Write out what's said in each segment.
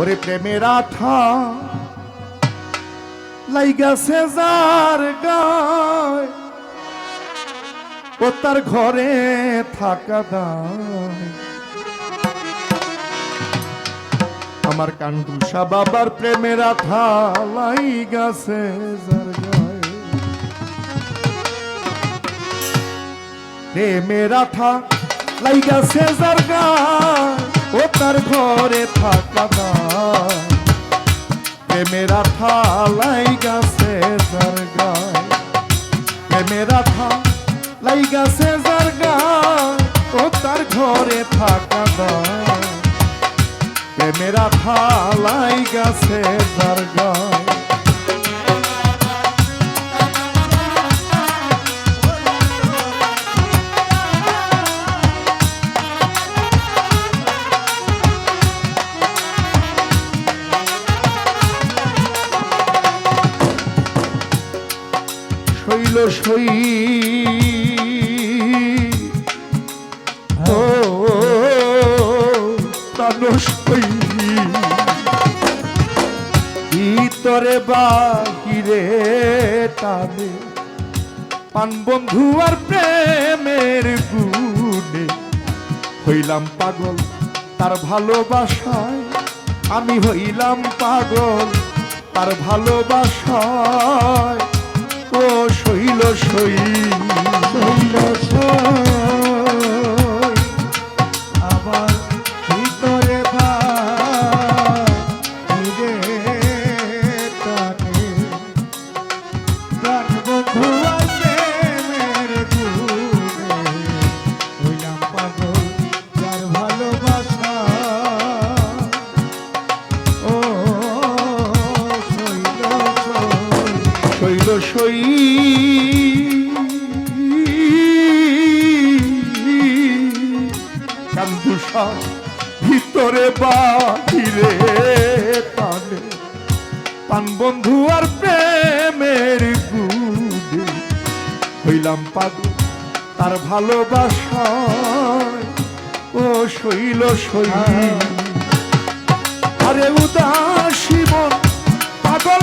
ওরে প্রেমের আঠা লাইগাছে যার গায়, ও তার ঘরে থাকা দায়। আমার কান্ডুসা বাবার প্রেমের আঠা লাইগাছে যার গায়। প্রেমের আঠা লাইগাছে যার গায়। ও তার ঘরে থাকা দায় থালাই গাছে সই ও প্রাণ সই ভিতরে বাহিরে টানে? পান বন্ধু আর প্রেমের গুণে। হইলাম পাগল তার ভালোবাসায়। আমি হইলাম পাগল তার ভালোবাসায়। সই শৈল সই, সই শৈল ভিতরে বাহিরে টানে পান বন্ধু আর প্রেমের গুদে হইলাম পাগল তার ভালোবাসা ও শৈল সই আরে উদাসী মন পাগল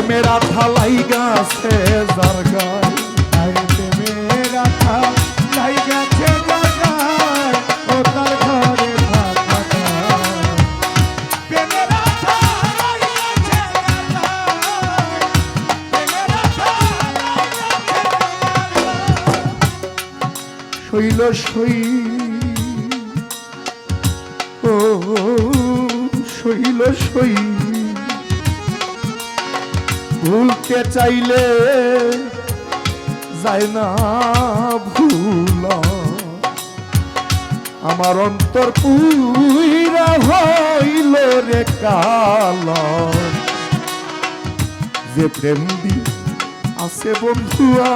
প্রেমের আঠা লাইগাছে যার গায় শৈল সই ও শৈল সই ভুলতে চাইলে যায় না ভুল। আমার অন্তর পুইরা হইল রে কাল। যে প্রেম দি আছে বন্ধুয়া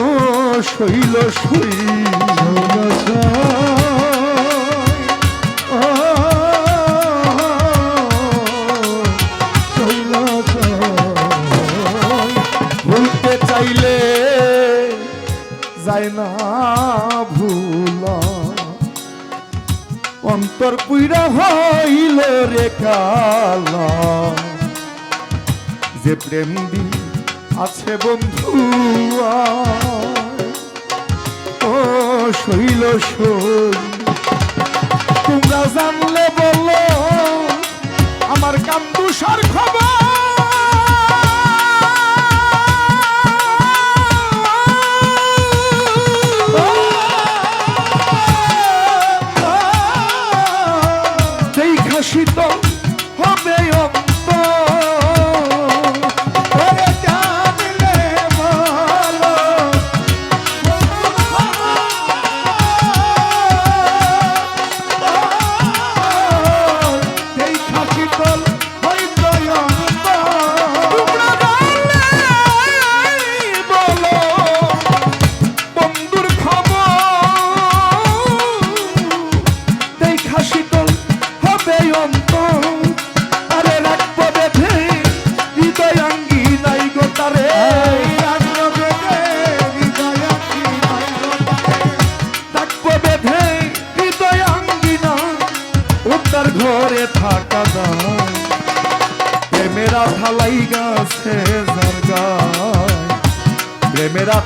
ও শৈল সই না ভুল অন্তর পুইরা হইল রে কাল যে প্রেম দি আছে বন্ধু। ও শৈল সই তোমরা জানলে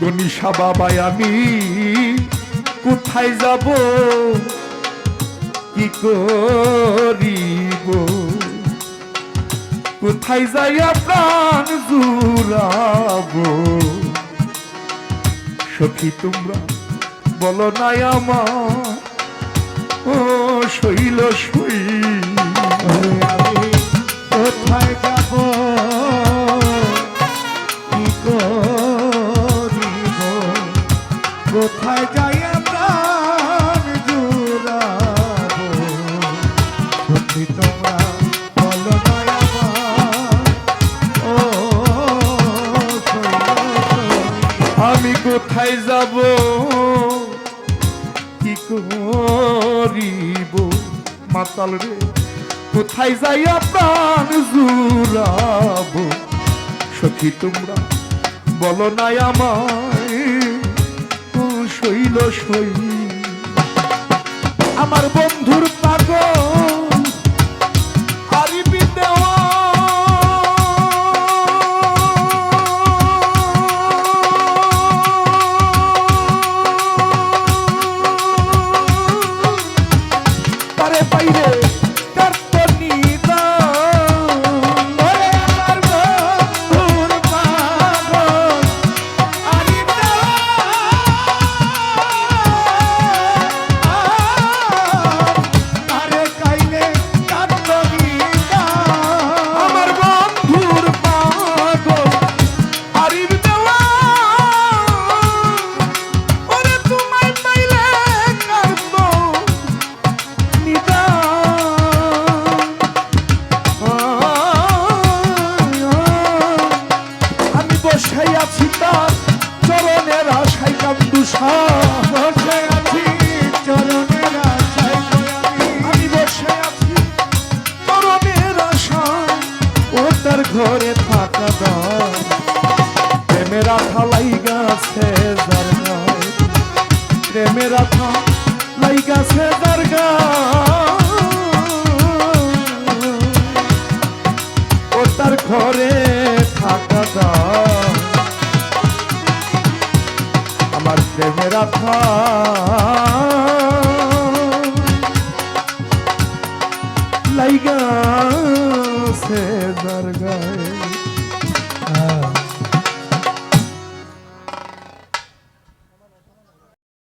গনিষা বাবাই, আমি কোথায় যাব? কি করিব? কোথায় যাইয়া প্রাণ জুড়াবো? সখী, তোমরা বলো নাই আমার। ও শৈল শৈ ওরে আমি কোথায় কোথায় যাব? কি করিব? মাতাল রে, কোথায় যাইয়া প্রাণ জুড়াব? সখী তোমরা, বলো নাই আমায় শৈল শৈ আমার বন্ধুর পাগল পাইরে বসে আমার প্রেমের আঠা লাইগাছে যার গায়ে আ